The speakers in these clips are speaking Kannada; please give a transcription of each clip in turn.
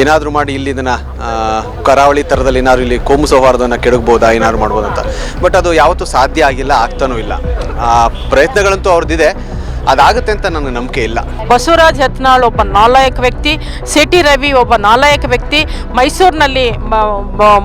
ಏನಾದರೂ ಮಾಡಿ ಇಲ್ಲಿ ಇದನ್ನು ಕರಾವಳಿ ಥರದಲ್ಲಿ ಏನಾದ್ರು ಇಲ್ಲಿ ಕೋಮು ಸೌಹಾರ್ದವನ್ನು ಕೆಡಗ್ಬೋದಾ, ಏನಾದ್ರು ಮಾಡ್ಬೋದು ಅಂತ ಬಟ್ ಅದು ಯಾವತ್ತೂ ಸಾಧ್ಯ ಆಗಿಲ್ಲ, ಆಗ್ತಾನೂ ಇಲ್ಲ. ಪ್ರಯತ್ನಗಳಂತೂ ಅವ್ರದ್ದಿದೆ. ಅದಾಗುತ್ತೆ ಅಂತ ನನಗೆ ನಂಬಿಕೆ ಇಲ್ಲ. ಬಸವರಾಜ್ ಹತ್ನಾಳ್ ಒಬ್ಬ ನಾಲಾಯಕ ವ್ಯಕ್ತಿ, ಸಿಟಿ ರವಿ ಒಬ್ಬ ನಾಲಾಯಕ ವ್ಯಕ್ತಿ, ಮೈಸೂರಿನಲ್ಲಿ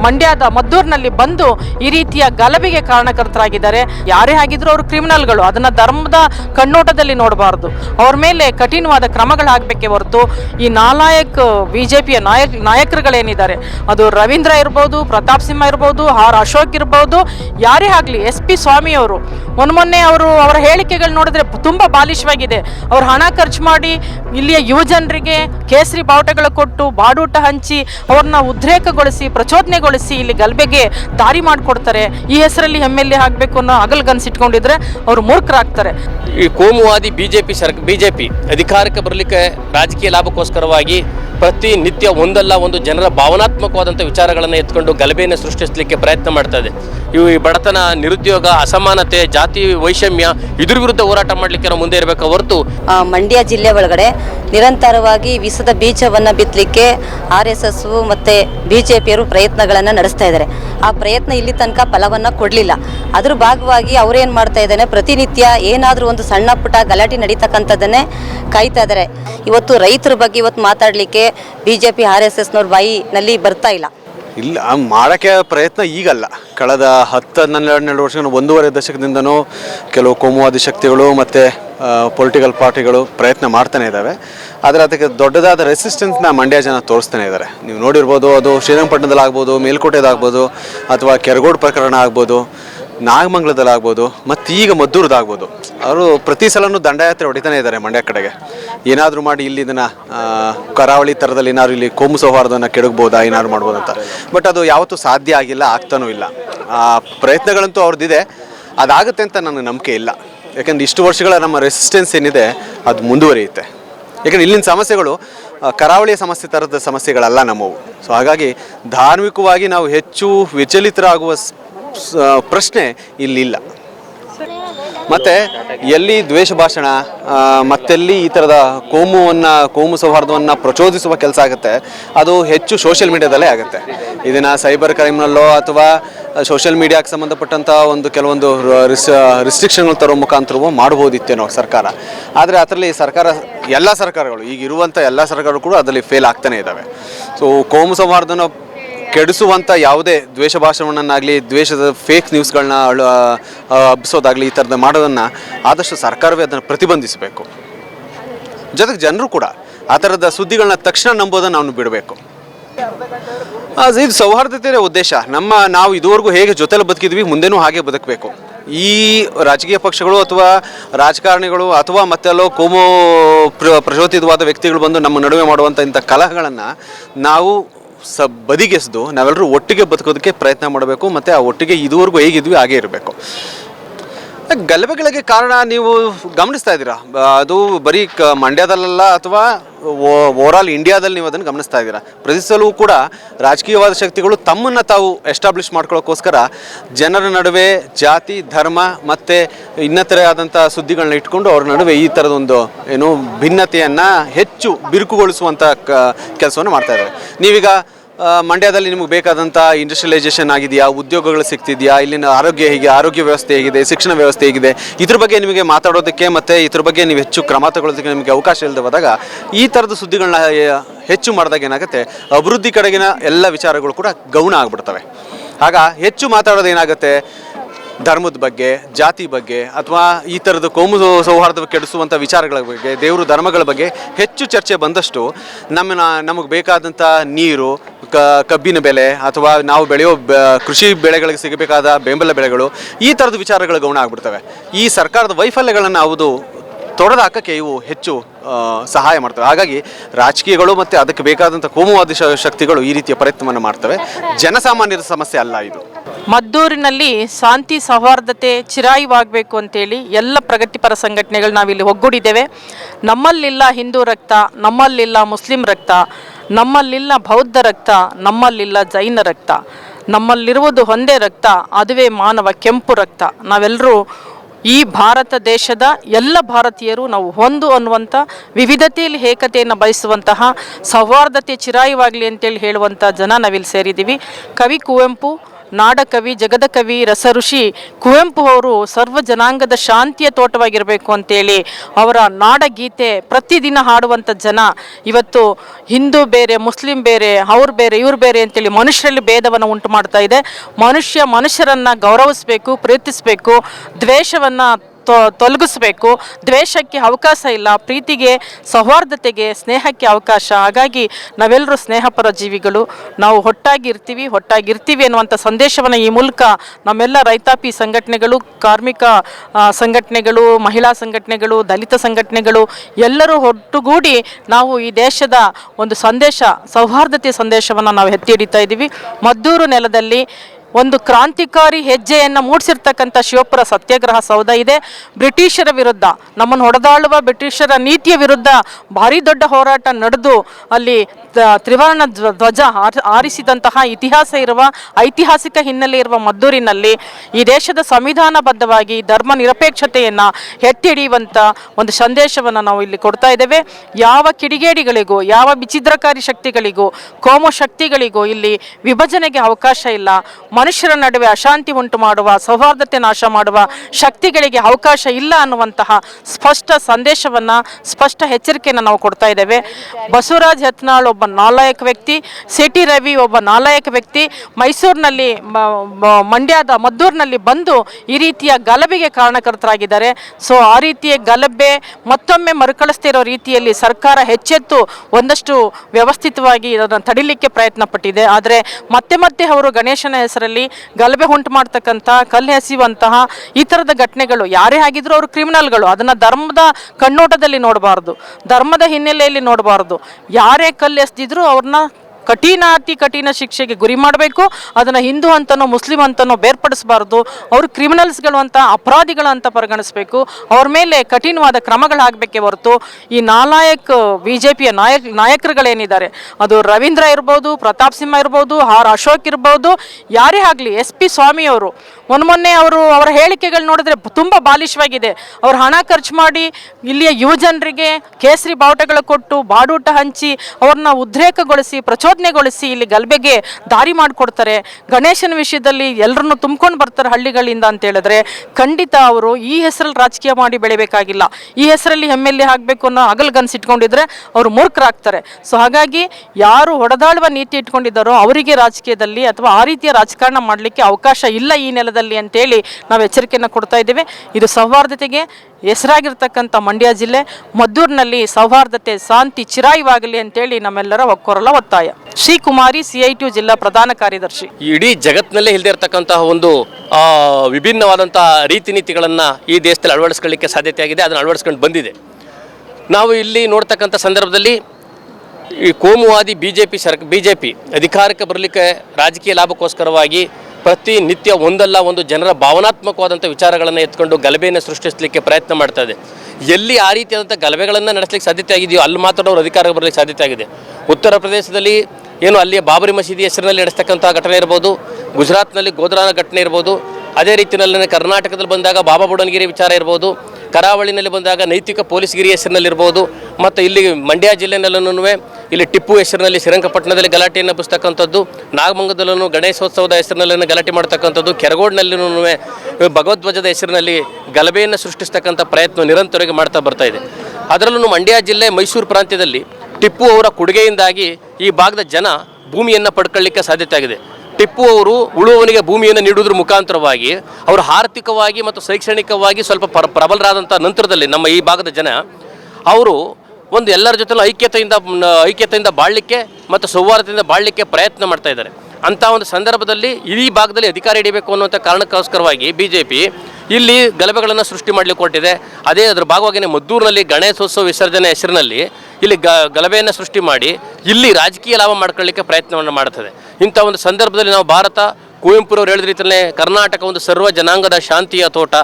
ಮಂಡ್ಯದ ಮದ್ದೂರಿನಲ್ಲಿ ಬಂದು ಈ ರೀತಿಯ ಗಲಭೆಗೆ ಕಾರಣಕರ್ತರಾಗಿದ್ದಾರೆ. ಯಾರೇ ಆಗಿದ್ರು ಅವರು ಕ್ರಿಮಿನಲ್ಗಳು, ಅದನ್ನು ಧರ್ಮದ ಕಣ್ಣೋಟದಲ್ಲಿ ನೋಡಬಾರ್ದು. ಅವ್ರ ಮೇಲೆ ಕಠಿಣವಾದ ಕ್ರಮಗಳಾಗಬೇಕೇ ಹೊರತು ಈ ನಾಲಾಯಕ್ ಬಿ ಜೆ ಪಿಯ ನಾಯಕ್, ನಾಯಕರುಗಳೇನಿದ್ದಾರೆ? ಅದು ರವೀಂದ್ರ ಇರ್ಬೋದು, ಪ್ರತಾಪ್ ಸಿಂಹ ಇರ್ಬೋದು, ಆರ್ ಅಶೋಕ್ ಇರ್ಬೋದು, ಯಾರೇ ಆಗಲಿ, ಎಸ್ ಪಿ ಸ್ವಾಮಿಯವರು. ಮೊನ್ನೆ ಅವರು ಅವರ ಹೇಳಿಕೆಗಳು ನೋಡಿದ್ರೆ ತುಂಬ ಬಾಲಿಶವಾಗಿದೆ ಅವ್ರು ಹಣ ಖರ್ಚು ಮಾಡಿ ಇಲ್ಲಿಯ ಯುವಜನರಿಗೆ ಕೇಸರಿ ಬಾವುಟಗಳು ಕೊಟ್ಟು ಬಾಡೂಟ ಹಂಚಿ ಅವ್ರನ್ನ ಉದ್ರೇಕಗೊಳಿಸಿ, ಪ್ರಚೋದನೆಗೊಳಿಸಿ ಇಲ್ಲಿ ಗಲಭೆಗೆ ದಾರಿ ಮಾಡಿಕೊಡ್ತಾರೆ. ಈ ಹೆಸರಲ್ಲಿ ಎಂ ಎಲ್ ಎ ಆಗಬೇಕು ಅನ್ನೋ ಅಗಲ್ಗನ್ಸಿಟ್ಕೊಂಡಿದ್ರೆ ಅವರು ಮೂರ್ಖರಾಗ್ತಾರೆ. ಈ ಕೋಮುವಾದಿ ಬಿಜೆಪಿ ಸರ್ ಬಿಜೆಪಿ ಅಧಿಕಾರಕ್ಕೆ ಬರಲಿಕ್ಕೆ ರಾಜಕೀಯ ಲಾಭಕ್ಕೋಸ್ಕರವಾಗಿ ಪ್ರತಿನಿತ್ಯ ಒಂದಲ್ಲ ಒಂದು ಜನರ ಭಾವನಾತ್ಮಕವಾದಂಥ ವಿಚಾರಗಳನ್ನು ಎತ್ಕೊಂಡು ಗಲಭೆಯನ್ನು ಸೃಷ್ಟಿಸಲಿಕ್ಕೆ ಪ್ರಯತ್ನ ಮಾಡ್ತಾ ಇದೆ. ಇವು ಈ ಬಡತನ, ನಿರುದ್ಯೋಗ, ಅಸಮಾನತೆ, ಜಾತಿ ವೈಷಮ್ಯ, ಇದ್ರ ವಿರುದ್ಧ ಹೋರಾಟ ಮಾಡಲಿಕ್ಕೆ ನಾವು ಮುಂದೆ ಇರಬೇಕು ಹೊರತು? ಮಂಡ್ಯ ಜಿಲ್ಲೆ ಒಳಗಡೆ ನಿರಂತರವಾಗಿ ವಿಷದ ಬೀಜವನ್ನು ಬಿತ್ತಲಿಕ್ಕೆ ಆರ್ ಎಸ್ ಎಸ್ ಮತ್ತು ಬಿ ಜೆ ಪಿಯವರು ಪ್ರಯತ್ನಗಳನ್ನು ನಡೆಸ್ತಾ ಇದ್ದಾರೆ. ಆ ಪ್ರಯತ್ನ ಇಲ್ಲಿ ತನಕ ಫಲವನ್ನು ಕೊಡಲಿಲ್ಲ. ಅದ್ರ ಭಾಗವಾಗಿ ಅವರೇನು ಮಾಡ್ತಾ ಇದ್ದಾನೆ, ಪ್ರತಿನಿತ್ಯ ಏನಾದರೂ ಒಂದು ಸಣ್ಣ ಪುಟ್ಟ ಗಲಾಟೆ ನಡೀತಕ್ಕಂಥದ್ದನ್ನೇ ಕಾಯ್ತಾ ಇದ್ದಾರೆ. ಇವತ್ತು ರೈತರ ಬಗ್ಗೆ ಇವತ್ತು ಮಾತಾಡಲಿಕ್ಕೆ B J P R S ಎಸ್ನವ್ರ ಬಾಯಿನಲ್ಲಿ ಬರ್ತಾ ಇಲ್ಲ. ಇಲ್ಲ ಮಾಡೋಕ್ಕೆ ಪ್ರಯತ್ನ ಈಗಲ್ಲ. ಕಳೆದ ಹತ್ತು, ಹನ್ನೆರಡು ವರ್ಷ ಒಂದೂವರೆ ದಶಕದಿಂದನೂ ಕೆಲವು ಕೋಮುವಾದಿ ಶಕ್ತಿಗಳು ಮತ್ತು ಪೊಲಿಟಿಕಲ್ ಪಾರ್ಟಿಗಳು ಪ್ರಯತ್ನ ಮಾಡ್ತಾನೆ ಇದ್ದಾವೆ ಆದರೆ ಅದಕ್ಕೆ ದೊಡ್ಡದಾದ ರೆಸಿಸ್ಟೆನ್ಸ್ನ ಮಂಡ್ಯ ಜನ ತೋರಿಸ್ತಾನೆ ಇದ್ದಾರೆ ನೀವು ನೋಡಿರ್ಬೋದು, ಅದು ಶ್ರೀರಂಗಪಟ್ಟಣದಲ್ಲಿ ಆಗ್ಬೋದು ಮೇಲ್ಕೋಟೆದಾಗ್ಬೋದು, ಅಥವಾ ಕೆರಗೋಡು ಪ್ರಕರಣ ಆಗ್ಬೋದು ನಾಗಮಂಗಲದಲ್ಲಿ ಆಗ್ಬೋದು ಮತ್ತು ಈಗ ಮದ್ದೂರದಾಗ್ಬೋದು. ಅವರು ಪ್ರತಿ ಸಲನೂ ದಂಡಯಾತ್ರೆ ಹೊಡಿತಾನೆ ಇದ್ದಾರೆ ಮಂಡ್ಯ ಕಡೆಗೆ. ಏನಾದರೂ ಮಾಡಿ ಇಲ್ಲಿ ಇದನ್ನು ಕರಾವಳಿ ಥರದಲ್ಲಿ ಏನಾದ್ರು ಇಲ್ಲಿ ಕೋಮು ಸೌಹಾರ್ದನ್ನು ಕೆಡಗ್ಬೋದಾ, ಏನಾದ್ರು ಮಾಡ್ಬೋದು ಅಂತ. ಬಟ್ ಅದು ಯಾವತ್ತೂ ಸಾಧ್ಯ ಆಗಿಲ್ಲ, ಆಗ್ತಾನೂ ಇಲ್ಲ. ಆ, ಪ್ರಯತ್ನಗಳಂತೂ ಅವ್ರದ್ದಿದೆ ಅದಾಗುತ್ತೆ ಅಂತ ನನಗೆ ನಂಬಿಕೆ ಇಲ್ಲ. ಯಾಕಂದ್ರೆ ಇಷ್ಟು ವರ್ಷಗಳ ನಮ್ಮ ರೆಸಿಸ್ಟೆನ್ಸ್ ಏನಿದೆ, ಅದು ಮುಂದುವರಿಯುತ್ತೆ. ಯಾಕಂದ್ರೆ ಇಲ್ಲಿನ ಸಮಸ್ಯೆಗಳು ಕರಾವಳಿಯ ಸಮಸ್ಯೆ ಥರದ ಸಮಸ್ಯೆಗಳಲ್ಲ ನಮ್ಮವು. ಸೊ ಹಾಗಾಗಿ ಧಾರ್ಮಿಕವಾಗಿ ನಾವು ಹೆಚ್ಚು ವಿಚಲಿತರಾಗುವ ಪ್ರಶ್ನೆ ಇಲ್ಲಿಲ್ಲ. ಮತ್ತೆ ಎಲ್ಲಿ ದ್ವೇಷ ಭಾಷಣ ಮತ್ತೆಲ್ಲಿ ಈ ಥರದ ಕೋಮುವನ್ನು, ಕೋಮು ಸೌಹಾರ್ದವನ್ನು ಪ್ರಚೋದಿಸುವ ಕೆಲಸ ಆಗುತ್ತೆ, ಅದು ಹೆಚ್ಚು ಸೋಷಿಯಲ್ ಮೀಡಿಯಾದಲ್ಲೇ ಆಗುತ್ತೆ. ಇದನ್ನು ಸೈಬರ್ ಕ್ರೈಮ್ನಲ್ಲೋ ಅಥವಾ ಸೋಷಿಯಲ್ ಮೀಡಿಯಾಕ್ಕೆ ಸಂಬಂಧಪಟ್ಟಂಥ ಒಂದು ಕೆಲವೊಂದು ರಿಸ್ ರಿಸ್ಟ್ರಿಕ್ಷನ್ಗಳು ತರೋ ಮುಖಾಂತರವೋ ಮಾಡ್ಬೋದಿತ್ತೇನೋ ಸರ್ಕಾರ. ಆದರೆ ಅದರಲ್ಲಿ ಸರ್ಕಾರ, ಎಲ್ಲ ಸರ್ಕಾರಗಳು, ಈಗ ಇರುವಂಥ ಎಲ್ಲ ಸರ್ಕಾರಗಳು ಕೂಡ ಅದರಲ್ಲಿ ಫೇಲ್ ಆಗ್ತಾನೆ ಇದ್ದಾವೆ ಸೊ ಕೋಮು ಸೌಹಾರ್ದನ ಕೆಡಿಸುವಂಥ ಯಾವುದೇ ದ್ವೇಷ ಭಾಷಣವನ್ನಾಗಲಿ, ದ್ವೇಷದ ಫೇಕ್ ನ್ಯೂಸ್ಗಳನ್ನ ಹಬ್ಬಿಸೋದಾಗಲಿ ಈ ಥರದ ಮಾಡೋದನ್ನು ಆದಷ್ಟು ಸರ್ಕಾರವೇ ಅದನ್ನು ಪ್ರತಿಬಂಧಿಸಬೇಕು. ಜೊತೆಗೆ ಜನರು ಕೂಡ ಆ ಥರದ ಸುದ್ದಿಗಳನ್ನ ತಕ್ಷಣ ನಂಬೋದನ್ನು ನಾವು ಬಿಡಬೇಕು. ಇದು ಸೌಹಾರ್ದತೆಯ ಉದ್ದೇಶ. ನಮ್ಮ ನಾವು ಇದುವರೆಗೂ ಹೇಗೆ ಜೊತೆಲಿ ಬದುಕಿದ್ವಿ ಮುಂದೆನೂ ಹಾಗೆ ಬದುಕಬೇಕು. ಈ ರಾಜಕೀಯ ಪಕ್ಷಗಳು ಅಥವಾ ರಾಜಕಾರಣಿಗಳು ಅಥವಾ ಮತ್ತೆಲ್ಲೋ ಕೋಮು ಪ್ರ, ಪ್ರಚೋದಿತವಾದ ವ್ಯಕ್ತಿಗಳು ಬಂದು ನಮ್ಮ ನಡುವೆ ಮಾಡುವಂಥ ಇಂಥ ಕಲಹಗಳನ್ನು ನಾವು ಸ ಬದಿಗೆಸ್ದು ನಾವೆಲ್ಲರೂ ಒಟ್ಟಿಗೆ ಬದುಕೋದಕ್ಕೆ ಪ್ರಯತ್ನ ಮಾಡಬೇಕು, ಮತ್ತು ಆ ಒಟ್ಟಿಗೆ ಇದುವರೆಗೂ ಹೇಗಿದ್ವಿ ಹಾಗೇ ಇರಬೇಕು. ಗಲಭೆಗಳಿಗೆ ಕಾರಣ ನೀವು ಗಮನಿಸ್ತಾ ಇದ್ದೀರಾ? ಅದು ಬರೀ ಕ ಮಂಡ್ಯದಲ್ಲ ಅಥವಾ ಓವರಾಲ್ ಇಂಡಿಯಾದಲ್ಲಿ ನೀವು ಅದನ್ನು ಗಮನಿಸ್ತಾ ಇದ್ದೀರಾ? ಪ್ರತಿ ಸಲವೂ ಕೂಡ ರಾಜಕೀಯವಾದ ಶಕ್ತಿಗಳು ತಮ್ಮನ್ನು ತಾವು ಎಸ್ಟಾಬ್ಲಿಷ್ ಮಾಡ್ಕೊಳ್ಳೋಕ್ಕೋಸ್ಕರ ಜನರ ನಡುವೆ ಜಾತಿ, ಧರ್ಮ ಮತ್ತು ಇನ್ನತರ ಆದಂಥ ಸುದ್ದಿಗಳನ್ನ ಇಟ್ಕೊಂಡು ಅವ್ರ ನಡುವೆ ಈ ಥರದೊಂದು ಏನು ಭಿನ್ನತೆಯನ್ನು ಹೆಚ್ಚು ಬಿರುಕುಗೊಳಿಸುವಂಥ ಕ, ಕೆಲಸವನ್ನು ಮಾಡ್ತಾ ಇದ್ದಾರೆ. ನೀವೀಗ ಮಂಡ್ಯದಲ್ಲಿ ನಿಮಗೆ ಬೇಕಾದಂಥ ಇಂಡಸ್ಟ್ರಿಯಲೈಸೇಷನ್ ಆಗಿದೆಯಾ? ಉದ್ಯೋಗಗಳು ಸಿಗ್ತಿದೆಯಾ? ಇಲ್ಲಿನ ಆರೋಗ್ಯ ಹೇಗೆ? ಆರೋಗ್ಯ ವ್ಯವಸ್ಥೆ ಹೇಗಿದೆ? ಶಿಕ್ಷಣ ವ್ಯವಸ್ಥೆ ಹೇಗಿದೆ? ಇದ್ರ ಬಗ್ಗೆ ನಿಮಗೆ ಮಾತಾಡೋದಕ್ಕೆ ಮತ್ತು ಇದ್ರ ಬಗ್ಗೆ ನೀವು ಹೆಚ್ಚು ಕ್ರಮ ತಗೊಳ್ಳೋದಕ್ಕೆ ನಿಮಗೆ ಅವಕಾಶ ಇಲ್ಲದೆ ಹೋದಾಗ ಈ ಥರದ ಸುದ್ದಿಗಳನ್ನ ಹೆಚ್ಚು ಮಾಡಿದಾಗ ಏನಾಗುತ್ತೆ? ಅಭಿವೃದ್ಧಿ ಕಡೆಗಿನ ಎಲ್ಲ ವಿಚಾರಗಳು ಕೂಡ ಗೌಣ ಆಗಿಬಿಡ್ತವೆ. ಆಗ ಹೆಚ್ಚು ಮಾತಾಡೋದು ಏನಾಗುತ್ತೆ? ಧರ್ಮದ ಬಗ್ಗೆ ಜಾತಿ ಬಗ್ಗೆ ಅಥವಾ ಈ ಥರದ ಕೋಮು ಸೌಹಾರ್ದ ಕೆಡಿಸುವಂಥ ವಿಚಾರಗಳ ಬಗ್ಗೆ ದೇವರು ಧರ್ಮಗಳ ಬಗ್ಗೆ ಹೆಚ್ಚು ಚರ್ಚೆ ಬಂದಷ್ಟು ನಮ್ಮನ್ನ ನಮಗೆ ಬೇಕಾದಂಥ ನೀರು ಕ ಕಬ್ಬಿನ ಬೆಲೆ ಅಥವಾ ನಾವು ಬೆಳೆಯೋ ಬ ಕೃಷಿ ಬೆಳೆಗಳಿಗೆ ಸಿಗಬೇಕಾದ ಬೆಂಬಲ ಬೆಳೆಗಳು ಈ ಥರದ ವಿಚಾರಗಳು ಗೌಣ ಆಗ್ಬಿಡ್ತವೆ. ಈ ಸರ್ಕಾರದ ವೈಫಲ್ಯಗಳನ್ನು ಅವುದು ತೊಡೆದು ಹಾಕಕ್ಕೆ ಇವು ಹೆಚ್ಚು ಸಹಾಯ ಮಾಡ್ತವೆ. ಹಾಗಾಗಿ ರಾಜಕೀಯಗಳು ಮತ್ತು ಅದಕ್ಕೆ ಬೇಕಾದಂಥ ಕೋಮುವಾದಿ ಶಕ್ತಿಗಳು ಈ ರೀತಿಯ ಪ್ರಯತ್ನವನ್ನು ಮಾಡ್ತವೆ. ಜನಸಾಮಾನ್ಯರ ಸಮಸ್ಯೆ ಅಲ್ಲ ಇದು. ಮದ್ದೂರಿನಲ್ಲಿ ಶಾಂತಿ ಸೌಹಾರ್ದತೆ ಚಿರಾಯುವಾಗಬೇಕು ಅಂತೇಳಿ ಎಲ್ಲ ಪ್ರಗತಿಪರ ಸಂಘಟನೆಗಳು ನಾವಿಲ್ಲಿ ಒಗ್ಗೂಡಿದ್ದೇವೆ. ನಮ್ಮಲ್ಲಿಲ್ಲ ಹಿಂದೂ ರಕ್ತ, ನಮ್ಮಲ್ಲಿಲ್ಲ ಮುಸ್ಲಿಂ ರಕ್ತ, ನಮ್ಮಲ್ಲಿಲ್ಲ ಬೌದ್ಧ ರಕ್ತ, ನಮ್ಮಲ್ಲಿಲ್ಲ ಜೈನ ರಕ್ತ. ನಮ್ಮಲ್ಲಿರುವುದು ಒಂದೇ ರಕ್ತ, ಅದುವೇ ಮಾನವ ಕೆಂಪು ರಕ್ತ. ನಾವೆಲ್ಲರೂ ಈ ಭಾರತ ದೇಶದ ಎಲ್ಲ ಭಾರತೀಯರು ನಾವು ಒಂದು ಅನ್ನುವಂಥ ವಿವಿಧತೆಯಲ್ಲಿ ಏಕತೆಯನ್ನು ಬಯಸುವಂತಹ ಸೌಹಾರ್ದತೆ ಚಿರಾಯವಾಗಲಿ ಅಂತೇಳಿ ಹೇಳುವಂಥ ಜನ ನಾವಿಲ್ಲಿ ಸೇರಿದ್ದೀವಿ. ಕವಿ ಕುವೆಂಪು ನಾಡಕವಿ ಜಗದ ಕವಿ ರಸಋಷಿ ಕುವೆಂಪು ಅವರು ಸರ್ವ ಜನಾಂಗದ ಶಾಂತಿಯ ತೋಟವಾಗಿರಬೇಕು ಅಂತೇಳಿ ಅವರ ನಾಡಗೀತೆ ಪ್ರತಿದಿನ ಹಾಡುವಂಥ ಜನ. ಇವತ್ತು ಹಿಂದೂ ಬೇರೆ, ಮುಸ್ಲಿಂ ಬೇರೆ, ಅವ್ರು ಬೇರೆ, ಇವ್ರು ಬೇರೆ ಅಂತೇಳಿ ಮನುಷ್ಯರಲ್ಲಿ ಭೇದವನ್ನು ಉಂಟು ಮಾಡ್ತಾ ಇದೆ. ಮನುಷ್ಯ ಮನುಷ್ಯರನ್ನು ಗೌರವಿಸಬೇಕು, ಪ್ರೀತಿಸಬೇಕು, ದ್ವೇಷವನ್ನು ತೊಲಗಿಸ್ಬೇಕು. ದ್ವೇಷಕ್ಕೆ ಅವಕಾಶ ಇಲ್ಲ. ಪ್ರೀತಿಗೆ, ಸೌಹಾರ್ದತೆಗೆ, ಸ್ನೇಹಕ್ಕೆ ಅವಕಾಶ. ಹಾಗಾಗಿ ನಾವೆಲ್ಲರೂ ಸ್ನೇಹಪರ ಜೀವಿಗಳು. ನಾವು ಒಟ್ಟಾಗಿರ್ತೀವಿ ಒಟ್ಟಾಗಿರ್ತೀವಿ ಅನ್ನುವಂಥ ಸಂದೇಶವನ್ನು ಈ ಮೂಲಕ ನಮ್ಮೆಲ್ಲ ರೈತಾಪಿ ಸಂಘಟನೆಗಳು, ಕಾರ್ಮಿಕ ಸಂಘಟನೆಗಳು, ಮಹಿಳಾ ಸಂಘಟನೆಗಳು, ದಲಿತ ಸಂಘಟನೆಗಳು ಎಲ್ಲರೂ ಒಟ್ಟುಗೂಡಿ ನಾವು ಈ ದೇಶದ ಒಂದು ಸಂದೇಶ, ಸೌಹಾರ್ದತೆಯ ಸಂದೇಶವನ್ನು ನಾವು ಎತ್ತಿ ಹಿಡಿತಾ ಇದ್ದೀವಿ. ಮದ್ದೂರು ನೆಲದಲ್ಲಿ ಒಂದು ಕ್ರಾಂತಿಕಾರಿ ಹೆಜ್ಜೆಯನ್ನು ಮೂಡಿಸಿರ್ತಕ್ಕಂಥ ಶಿವಪುರ ಸತ್ಯಾಗ್ರಹ ಸೌಧ ಇದೆ. ಬ್ರಿಟಿಷರ ವಿರುದ್ಧ, ನಮ್ಮನ್ನು ಹೊಡೆದಾಳುವ ಬ್ರಿಟಿಷರ ನೀತಿಯ ವಿರುದ್ಧ ಭಾರಿ ದೊಡ್ಡ ಹೋರಾಟ ನಡೆದು ಅಲ್ಲಿ ತ್ರಿವರ್ಣ ಧ್ವಜ ಆರ್- ಆರಿಸಿದಂತಹ ಇತಿಹಾಸ ಇರುವ, ಐತಿಹಾಸಿಕ ಹಿನ್ನೆಲೆ ಇರುವ ಮದ್ದೂರಿನಲ್ಲಿ ಈ ದೇಶದ ಸಂವಿಧಾನಬದ್ಧವಾಗಿ ಧರ್ಮ ನಿರಪೇಕ್ಷತೆಯನ್ನು ಎತ್ತಿ ಒಂದು ಸಂದೇಶವನ್ನು ನಾವು ಇಲ್ಲಿ ಕೊಡ್ತಾ ಇದ್ದೇವೆ. ಯಾವ ಕಿಡಿಗೇಡಿಗಳಿಗೂ, ಯಾವ ವಿಚಿದ್ರಕಾರಿ ಶಕ್ತಿಗಳಿಗೂ, ಕೋಮ ಶಕ್ತಿಗಳಿಗೂ ಇಲ್ಲಿ ವಿಭಜನೆಗೆ ಅವಕಾಶ ಇಲ್ಲ. ಮನುಷ್ಯರ ನಡುವೆ ಅಶಾಂತಿ ಉಂಟು ಮಾಡುವ, ಸೌಹಾರ್ದತೆ ನಾಶ ಮಾಡುವ ಶಕ್ತಿಗಳಿಗೆ ಅವಕಾಶ ಇಲ್ಲ ಅನ್ನುವಂತಹ ಸ್ಪಷ್ಟ ಸಂದೇಶವನ್ನು, ಸ್ಪಷ್ಟ ಎಚ್ಚರಿಕೆಯನ್ನು ನಾವು ಕೊಡ್ತಾ ಇದ್ದೇವೆ. ಬಸವರಾಜ್ ಹೆತ್ನಾಳ್ ಒಬ್ಬ ನಾಲಾಯಕ ವ್ಯಕ್ತಿ, ಸಿಟಿ ರವಿ ಒಬ್ಬ ನಾಲಾಯಕ ವ್ಯಕ್ತಿ, ಮೈಸೂರಿನಲ್ಲಿ ಮಂಡ್ಯದ ಮದ್ದೂರಿನಲ್ಲಿ ಬಂದು ಈ ರೀತಿಯ ಗಲಭೆಗೆ ಕಾರಣಕರ್ತರಾಗಿದ್ದಾರೆ. ಸೊ, ಆ ರೀತಿಯ ಗಲಭೆ ಮತ್ತೊಮ್ಮೆ ಮರುಕಳಿಸ್ತಿರೋ ರೀತಿಯಲ್ಲಿ ಸರ್ಕಾರ ಹೆಚ್ಚೆತ್ತು ಒಂದಷ್ಟು ವ್ಯವಸ್ಥಿತವಾಗಿ ಇದನ್ನು ತಡಿಲಿಕ್ಕೆ ಪ್ರಯತ್ನ ಪಟ್ಟಿದೆ ಆದರೆ ಮತ್ತೆ ಮತ್ತೆ ಅವರು ಗಣೇಶನ ಹೆಸರಲ್ಲಿ ಗಲಭೆ ಉಂಟು ಮಾಡ್ತಕ್ಕಂಥ ಕಲ್ಲು ಎಸೆಯುವಂತಹ ಈ ಥರದ ಘಟನೆಗಳು ಯಾರೇ ಆಗಿದ್ರು ಅವರು ಕ್ರಿಮಿನಲ್ಗಳು. ಅದನ್ನು ಧರ್ಮದ ಕಣ್ಣೋಟದಲ್ಲಿ ನೋಡಬಾರ್ದು. ಧರ್ಮದ ಹಿನ್ನೆಲೆಯಲ್ಲಿ ನೋಡಬಾರ್ದು. ಯಾರೇ ಕಲ್ಲು ಎಸೆದಿದ್ರು ಅವ್ರನ್ನ ಕಠಿಣ ಅತಿ ಕಠಿಣ ಶಿಕ್ಷೆಗೆ ಗುರಿ ಮಾಡಬೇಕು, ಅದನ್ನು ಹಿಂದೂ ಅಂತನೋ ಮುಸ್ಲಿಂ ಅಂತನೋ ಬೇರ್ಪಡಿಸಬಾರ್ದು, ಅವರು ಕ್ರಿಮಿನಲ್ಸ್ಗಳು ಅಂತ, ಅಪರಾಧಿಗಳು ಅಂತ ಪರಿಗಣಿಸಬೇಕು, ಅವ್ರ ಮೇಲೆ ಕಠಿಣವಾದ ಕ್ರಮಗಳಾಗಬೇಕೇ ಹೊರತು, ಈ ನಾಲಾಯಕ್ ಬಿ ಜೆ ಪಿಯ ನಾಯಕ್, ನಾಯಕರುಗಳೇನಿದ್ದಾರೆ, ಅದು ರವೀಂದ್ರ ಇರ್ಬೋದು, ಪ್ರತಾಪ್ ಸಿಂಹ ಇರ್ಬೋದು, ಆರ್ ಅಶೋಕ್ ಇರ್ಬೋದು, ಯಾರೇ ಆಗಲಿ, ಎಸ್ ಪಿ ಸ್ವಾಮಿಯವರು ಮೊನ್ನೆ ಅವರು ಅವರ ಹೇಳಿಕೆಗಳು ನೋಡಿದ್ರೆ ತುಂಬ ಬಾಲಿಶವಾಗಿದೆ. ಅವರು ಹಣ ಖರ್ಚು ಮಾಡಿ ಇಲ್ಲಿಯ ಯುವಜನರಿಗೆ ಕೇಸರಿ ಬಾವುಟಗಳು ಕೊಟ್ಟು ಬಾಡೂಟ ಹಂಚಿ ಅವ್ರನ್ನ ಉದ್ರೇಕಗೊಳಿಸಿ, ಪ್ರಚೋದನೆಗೊಳಿಸಿ ಇಲ್ಲಿ ಗಲಭೆಗೆ ದಾರಿ ಮಾಡಿಕೊಡ್ತಾರೆ. ಗಣೇಶನ ವಿಷಯದಲ್ಲಿ ಎಲ್ಲರನ್ನು ತುಂಬ್ಕೊಂಡು ಬರ್ತಾರೆ ಹಳ್ಳಿಗಳಿಂದ ಅಂತ ಹೇಳಿದ್ರೆ ಖಂಡಿತ ಅವರು ಈ ಹೆಸರಲ್ಲಿ ರಾಜಕೀಯ ಮಾಡಿ ಬೆಳಿಬೇಕಾಗಿಲ್ಲ. ಈ ಹೆಸರಲ್ಲಿ ಎಂ ಎಲ್ ಎ ಆಗಬೇಕು ಅನ್ನೋ ಅಗಲ್ಗನ್ಸ್ ಇಟ್ಕೊಂಡಿದ್ರೆ ಅವರು ಮೂರ್ಖರಾಗ್ತಾರೆ. ಸೊ ಹಾಗಾಗಿ ಯಾರು ಹೊಡೆದಾಳುವ ನೀತಿ ಇಟ್ಕೊಂಡಿದ್ದಾರೋ ಅವರಿಗೆ ರಾಜಕೀಯದಲ್ಲಿ ಅಥವಾ ಆ ರೀತಿಯ ರಾಜಕಾರಣ ಮಾಡಲಿಕ್ಕೆ ಅವಕಾಶ ಇಲ್ಲ ಈ ನೆಲದಲ್ಲಿ ಅಂತೇಳಿ ನಾವು ಎಚ್ಚರಿಕೆಯನ್ನು ಕೊಡ್ತಾ ಇದ್ದೇವೆ. ಇದು ಸೌಹಾರ್ದತೆಗೆ ಹೆಸರಾಗಿರ್ತಕ್ಕಂಥ ಮಂಡ್ಯ ಜಿಲ್ಲೆ ಮದ್ದೂರಿನಲ್ಲಿ ಸೌಹಾರ್ದತೆ, ಶಾಂತಿ, ಚಿರಾಯುವಾಗಲಿ ಅಂತೇಳಿ ನಮ್ಮೆಲ್ಲರ ಒಕ್ಕೊರಲ ಒತ್ತಾಯ. ಶ್ರೀಕುಮಾರಿ ಐ ಟಿ ಜಿಲ್ಲಾ ಪ್ರಧಾನ ಕಾರ್ಯದರ್ಶಿ. ಇಡೀ ಜಗತ್ತಿನಲ್ಲೇ ಇಲ್ಲದೆ ಇರತಕ್ಕಂತಹ ಒಂದು ವಿಭಿನ್ನವಾದಂತಹ ರೀತಿ ನೀತಿಗಳನ್ನು ಈ ದೇಶದಲ್ಲಿ ಅಳವಡಿಸ್ಕೊಳ್ಳಿಕ್ಕೆ ಸಾಧ್ಯತೆ ಆಗಿದೆ ಅದನ್ನು ಅಳವಡಿಸ್ಕೊಂಡು ಬಂದಿದೆ. ನಾವು ಇಲ್ಲಿ ನೋಡ್ತಕ್ಕಂಥ ಸಂದರ್ಭದಲ್ಲಿ ಈ ಕೋಮುವಾದಿ B J P sir B J P ಅಧಿಕಾರಕ್ಕೆ ಬರಲಿಕ್ಕೆ ರಾಜಕೀಯ ಲಾಭಕ್ಕೋಸ್ಕರವಾಗಿ ಪ್ರತಿನಿತ್ಯ ಒಂದಲ್ಲ ಒಂದು ಜನರ ಭಾವನಾತ್ಮಕವಾದಂಥ ವಿಚಾರಗಳನ್ನು ಎತ್ಕೊಂಡು ಗಲಭೆಯನ್ನು ಸೃಷ್ಟಿಸಲಿಕ್ಕೆ ಪ್ರಯತ್ನ ಮಾಡ್ತಾ ಇದೆ. ಎಲ್ಲಿ ಆ ರೀತಿಯಾದಂಥ ಗಲಭೆಗಳನ್ನು ನಡೆಸಲಿಕ್ಕೆ ಸಾಧ್ಯತೆ ಆಗಿದೆಯೋ ಅಲ್ಲಿ ಮಾತ್ರ ಅವರು ಅಧಿಕಾರಕ್ಕೆ ಬರಲಿಕ್ಕೆ ಸಾಧ್ಯತೆ ಆಗಿದೆ. ಉತ್ತರ ಪ್ರದೇಶದಲ್ಲಿ ಏನು ಅಲ್ಲಿಯ ಬಾಬರಿ ಮಸೀದಿ ಹೆಸರಿನಲ್ಲಿ ನಡೆಸ್ತಕ್ಕಂಥ ಘಟನೆ ಇರ್ಬೋದು, ಗುಜರಾತ್ನಲ್ಲಿ ಗೋದ್ರಾನ ಘಟನೆ ಇರ್ಬೋದು, ಅದೇ ರೀತಿಯಲ್ಲಿ ಕರ್ನಾಟಕದಲ್ಲಿ ಬಂದಾಗ ಬಾಬಾ ಬುಡನ್ಗಿರಿ ವಿಚಾರ ಇರ್ಬೋದು ಕರಾವಳಿನಲ್ಲಿ ಬಂದಾಗ ನೈತಿಕ ಪೊಲೀಸ್ಗಿರಿ ಹೆಸರಿನಲ್ಲಿರ್ಬೋದು, ಮತ್ತು ಇಲ್ಲಿ ಮಂಡ್ಯ ಜಿಲ್ಲೆನಲ್ಲೂ ಇಲ್ಲಿ ಟಿಪ್ಪು ಹೆಸರಿನಲ್ಲಿ ಶ್ರೀರಂಗಪಟ್ಟಣದಲ್ಲಿ ಗಲಾಟೆಯನ್ನು ಎಬ್ಬಿಸ್ತಕ್ಕಂಥದ್ದು ನಾಗಮಂಗದಲ್ಲೂ ಗಣೇಶೋತ್ಸವದ ಹೆಸರಿನಲ್ಲಿ ಗಲಾಟೆ ಮಾಡ್ತಕ್ಕಂಥದ್ದು ಕೆರಗೋಡ್ನಲ್ಲೂ ಭಗವದ್ವಜದ ಹೆಸರಿನಲ್ಲಿ ಗಲಭೆಯನ್ನು ಸೃಷ್ಟಿಸ್ತಕ್ಕಂಥ ಪ್ರಯತ್ನ ನಿರಂತರವಾಗಿ ಮಾಡ್ತಾ ಬರ್ತಾ ಇದೆ. ಅದರಲ್ಲೂ ಮಂಡ್ಯ ಜಿಲ್ಲೆ ಮೈಸೂರು ಪ್ರಾಂತ್ಯದಲ್ಲಿ ಟಿಪ್ಪು ಅವರ ಕೊಡುಗೆಯಿಂದಾಗಿ ಈ ಭಾಗದ ಜನ ಭೂಮಿಯನ್ನು ಪಡ್ಕೊಳ್ಳಿಕ್ಕೆ ಸಾಧ್ಯತೆ ಆಗಿದೆ. ಟಿಪ್ಪು ಅವರು ಉಳುವವನಿಗೆ ಭೂಮಿಯನ್ನು ನೀಡುವುದರ ಮುಖಾಂತರವಾಗಿ ಅವರು ಆರ್ಥಿಕವಾಗಿ ಮತ್ತು ಶೈಕ್ಷಣಿಕವಾಗಿ ಸ್ವಲ್ಪ ಪ್ರ ಪ್ರಬಲರಾದಂಥ ನಂತರದಲ್ಲಿ ನಮ್ಮ ಈ ಭಾಗದ ಜನ, ಅವರು ಒಂದು ಎಲ್ಲರ ಜೊತೆಲೂ ಐಕ್ಯತೆಯಿಂದ ಐಕ್ಯತೆಯಿಂದ ಬಾಳಲಿಕ್ಕೆ ಮತ್ತು ಸೌಹಾರ್ದದಿಂದ ಬಾಳಲಿಕ್ಕೆ ಪ್ರಯತ್ನ ಮಾಡ್ತಾ ಇದ್ದಾರೆ. ಅಂಥ ಒಂದು ಸಂದರ್ಭದಲ್ಲಿ ಇಡೀ ಭಾಗದಲ್ಲಿ ಅಧಿಕಾರ ಹಿಡಿಬೇಕು ಅನ್ನುವಂಥ ಕಾರಣಕ್ಕೋಸ್ಕರವಾಗಿ ಬಿ ಜೆ ಪಿ ಇಲ್ಲಿ ಗಲಭೆಗಳನ್ನು ಸೃಷ್ಟಿ ಮಾಡಲಿಕ್ಕೆ ಕೊಟ್ಟಿದೆ ಅದೇ ಅದರ ಭಾಗವಾಗಿಯೇ ಮದ್ದೂರಿನಲ್ಲಿ ಗಣೇಶೋತ್ಸವ ವಿಸರ್ಜನೆ ಹೆಸರಿನಲ್ಲಿ ಇಲ್ಲಿ ಗಲಭೆಯನ್ನು ಸೃಷ್ಟಿ ಮಾಡಿ ಇಲ್ಲಿ ರಾಜಕೀಯ ಲಾಭ ಮಾಡ್ಕೊಳ್ಳಿಕ್ಕೆ ಪ್ರಯತ್ನವನ್ನು ಮಾಡ್ತದೆ. ಇಂಥ ಒಂದು ಸಂದರ್ಭದಲ್ಲಿ ನಾವು ಭಾರತ ಕುವೆಂಪುರವ್ರು ಹೇಳಿದ ರೀತಿಯಲ್ಲೇ ಕರ್ನಾಟಕ ಒಂದು ಸರ್ವ ಜನಾಂಗದ ಶಾಂತಿಯ ತೋಟ.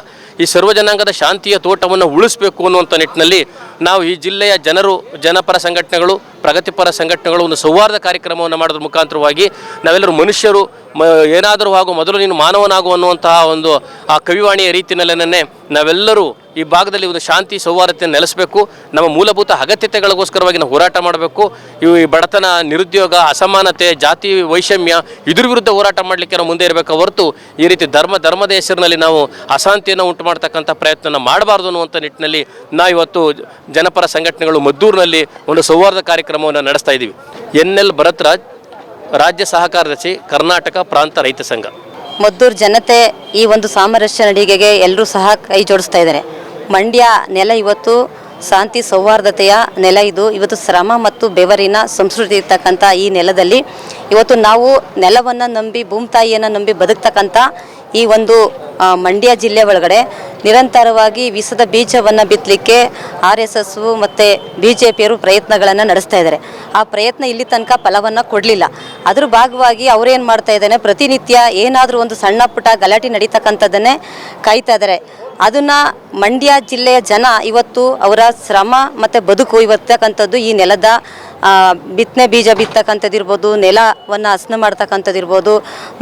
ಈ ಸರ್ವ ಜನಾಂಗದ ಶಾಂತಿಯ ತೋಟವನ್ನು ಉಳಿಸಬೇಕು ಅನ್ನುವಂಥ ನಿಟ್ಟಿನಲ್ಲಿ ನಾವು ಈ ಜಿಲ್ಲೆಯ ಜನರು, ಜನಪರ ಸಂಘಟನೆಗಳು ಪ್ರಗತಿಪರ ಸಂಘಟನೆಗಳು ಒಂದು ಸೌಹಾರ್ದ ಕಾರ್ಯಕ್ರಮವನ್ನು ಮಾಡೋದ್ರ ಮುಖಾಂತರವಾಗಿ ನಾವೆಲ್ಲರೂ ಮನುಷ್ಯರು, ಮ, ಏನಾದರೂ ಹಾಗೂ ಮೊದಲು ನೀನು ಮಾನವನಾಗು ಅನ್ನುವಂತಹ ಒಂದು ಆ ಕವಿವಾಣಿಯ ರೀತಿಯಲ್ಲೇನೆ ನಾವೆಲ್ಲರೂ ಈ ಭಾಗದಲ್ಲಿ ಒಂದು ಶಾಂತಿ, ಸೌಹಾರ್ದತೆಯನ್ನು ನೆಲೆಸಬೇಕು. ನಮ್ಮ ಮೂಲಭೂತ ಅಗತ್ಯತೆಗಳಿಗೋಸ್ಕರವಾಗಿ ನಾವು ಹೋರಾಟ ಮಾಡಬೇಕು. ಈ ಬಡತನ, ನಿರುದ್ಯೋಗ, ಅಸಮಾನತೆ, ಜಾತಿ ವೈಷಮ್ಯ, ಇದ್ರ ವಿರುದ್ಧ ಹೋರಾಟ ಮಾಡಲಿಕ್ಕೆ ನಾವು ಮುಂದೆ ಇರಬೇಕು ಹೊರತು ಈ ರೀತಿ ಧರ್ಮ, ಧರ್ಮದ ಹೆಸರಿನಲ್ಲಿ ನಾವು ಅಶಾಂತಿಯನ್ನು ಉಂಟು ಮಾಡ್ತಕ್ಕಂಥ ಪ್ರಯತ್ನ ಮಾಡಬಾರ್ದು ಅನ್ನುವಂಥ ನಿಟ್ಟಿನಲ್ಲಿ ನಾವು ಇವತ್ತು ಜನಪರ ಸಂಘಟನೆಗಳು ಮದ್ದೂರಿನಲ್ಲಿ ಒಂದು ಸೌಹಾರ್ದ ಕಾರ್ಯಕ್ರಮವನ್ನು ನಡೆಸ್ತಾ ಇದ್ದೀವಿ ಎನ್ ಎಲ್ ಭರತ್ರಾಜ್, ರಾಜ್ಯ ಸಹಕಾರದರ್ಶಿ ಕರ್ನಾಟಕ ಪ್ರಾಂತ ರೈತ ಸಂಘ. ಮದ್ದೂರು ಜನತೆ ಈ ಒಂದು ಸಾಮರಸ್ಯ ನಡಿಗೆಗೆ ಎಲ್ಲರೂ ಸಹ ಕೈ ಜೋಡಿಸ್ತಾ ಇದ್ದಾರೆ. ಮಂಡ್ಯ ನೆಲ ಇವತ್ತು ಶಾಂತಿ ಸೌಹಾರ್ದತೆಯ ನೆಲ ಇದು. ಇವತ್ತು ಶ್ರಮ ಮತ್ತು ಬೆವರಿನ ಸಂಸ್ಕೃತಿ ಇರ್ತಕ್ಕಂಥ ಈ ನೆಲದಲ್ಲಿ ಇವತ್ತು ನಾವು ನೆಲವನ್ನು ನಂಬಿ ಭೂಮಿತಾಯಿಯನ್ನು ನಂಬಿ ಬದುಕ್ತಕ್ಕಂಥ ಈ ಒಂದು ಮಂಡ್ಯ ಜಿಲ್ಲೆ ಒಳಗಡೆ ನಿರಂತರವಾಗಿ ವಿಷದ ಬೀಜವನ್ನು ಬಿತ್ತಲಿಕ್ಕೆ ಆರ್ ಎಸ್ ಎಸ್ ಮತ್ತು ಬಿ ಜೆ ಪಿಯವರು ಪ್ರಯತ್ನಗಳನ್ನು ನಡೆಸ್ತಾ ಇದ್ದಾರೆ. ಆ ಪ್ರಯತ್ನ ಇಲ್ಲಿ ತನಕ ಫಲವನ್ನು ಕೊಡಲಿಲ್ಲ. ಅದ್ರ ಭಾಗವಾಗಿ ಅವರೇನು ಮಾಡ್ತಾ ಇದ್ದಾನೆ ಪ್ರತಿನಿತ್ಯ ಏನಾದರೂ ಒಂದು ಸಣ್ಣ ಪುಟ್ಟ ಗಲಾಟೆ ನಡೀತಕ್ಕಂಥದ್ದನ್ನೇ ಕಾಯ್ತಾ ಇದ್ದಾರೆ. ಅದನ್ನು ಮಂಡ್ಯ ಜಿಲ್ಲೆಯ ಜನ ಇವತ್ತು ಅವರ ಶ್ರಮ ಮತ್ತು ಬದುಕು ಇವತ್ತಕ್ಕಂಥದ್ದು ಈ ನೆಲದ ಬಿತ್ತನೆ ಬೀಜ ಬಿತ್ತಕ್ಕಂಥದ್ದಿರ್ಬೋದು ನೆಲವನ್ನು ಹಸನು ಮಾಡ್ತಕ್ಕಂಥದ್ದಿರ್ಬೋದು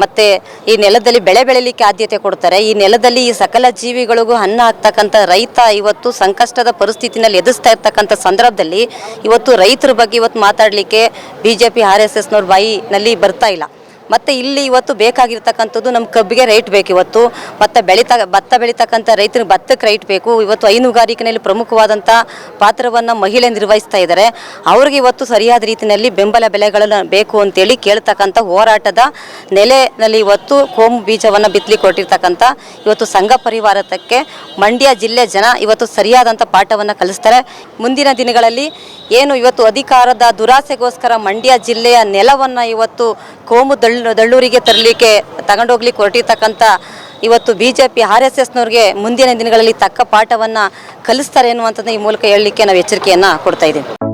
ಮತ್ತು ಈ ನೆಲದಲ್ಲಿ ಬೆಳೆ ಬೆಳಿಲಿಕ್ಕೆ ಆದ್ಯತೆ ಕೊಡ್ತಾರೆ. ಈ ನೆಲದಲ್ಲಿ ಈ ಸಕಲ ಜೀವಿಗಳಿಗೂ ಅನ್ನ ಹಾಕ್ತಕ್ಕಂಥ ರೈತ ಇವತ್ತು ಸಂಕಷ್ಟದ ಪರಿಸ್ಥಿತಿನಲ್ಲಿ ಎದುರಿಸ್ತಾ ಇರ್ತಕ್ಕಂಥ ಸಂದರ್ಭದಲ್ಲಿ ಇವತ್ತು ರೈತರ ಬಗ್ಗೆ ಇವತ್ತು ಮಾತಾಡಲಿಕ್ಕೆ B J P R S ಎಸ್ನವ್ರ ಬಾಯಿನಲ್ಲಿ ಬರ್ತಾ ಇಲ್ಲ. ಮತ್ತು ಇಲ್ಲಿ ಇವತ್ತು ಬೇಕಾಗಿರ್ತಕ್ಕಂಥದ್ದು ನಮ್ಮ ಕಬ್ಬಿಗೆ ರೇಟ್ ಬೇಕು ಇವತ್ತು. ಮತ್ತು ಬೆಳೀತ, ಭತ್ತ ಬೆಳೀತಕ್ಕಂಥ ರೈತರಿಗೆ ಭತ್ತಕ್ಕೆ ರೈಟ್ ಬೇಕು. ಇವತ್ತು ಹೈನುಗಾರಿಕೆಯಲ್ಲಿ ಪ್ರಮುಖವಾದಂಥ ಪಾತ್ರವನ್ನು ಮಹಿಳೆ ನಿರ್ವಹಿಸ್ತಾ ಇದ್ದಾರೆ. ಅವ್ರಿಗೆ ಇವತ್ತು ಸರಿಯಾದ ರೀತಿಯಲ್ಲಿ ಬೆಂಬಲ ಬೆಲೆಗಳನ್ನು ಬೇಕು ಅಂತೇಳಿ ಕೇಳ್ತಕ್ಕಂಥ ಹೋರಾಟದ ನೆಲೆಯಲ್ಲಿ ಇವತ್ತು ಕೋಮು ಬೀಜವನ್ನು ಬಿತ್ತಲಿ ಕೊಟ್ಟಿರ್ತಕ್ಕಂಥ ಇವತ್ತು ಸಂಘ ಪರಿವಾರಕ್ಕೆ ಮಂಡ್ಯ ಜಿಲ್ಲೆ ಜನ ಇವತ್ತು ಸರಿಯಾದಂಥ ಪಾಠವನ್ನು ಕಲಿಸ್ತಾರೆ. ಮುಂದಿನ ದಿನಗಳಲ್ಲಿ ಏನು ಇವತ್ತು ಅಧಿಕಾರದ ದುರಾಸೆಗೋಸ್ಕರ ಮಂಡ್ಯ ಜಿಲ್ಲೆಯ ನೆಲವನ್ನು ಇವತ್ತು ಕೋಮು ದಳ್ಳು ದಳ್ಳೂರಿಗೆ ತರಲಿಕ್ಕೆ ತಗೊಂಡೋಗ್ಲಿಕ್ಕೆ ಹೊರಟಿರ್ತಕ್ಕಂಥ ಇವತ್ತು B J P R S ಎಸ್ನವ್ರಿಗೆ ಮುಂದಿನ ದಿನಗಳಲ್ಲಿ ತಕ್ಕ ಪಾಠವನ್ನು ಕಲಿಸ್ತಾರೆ ಅನ್ನುವಂಥದ್ದು ಈ ಮೂಲಕ ಹೇಳಲಿಕ್ಕೆ ನಾವು ಎಚ್ಚರಿಕೆಯನ್ನು ಕೊಡ್ತಾ ಇದ್ದೀವಿ.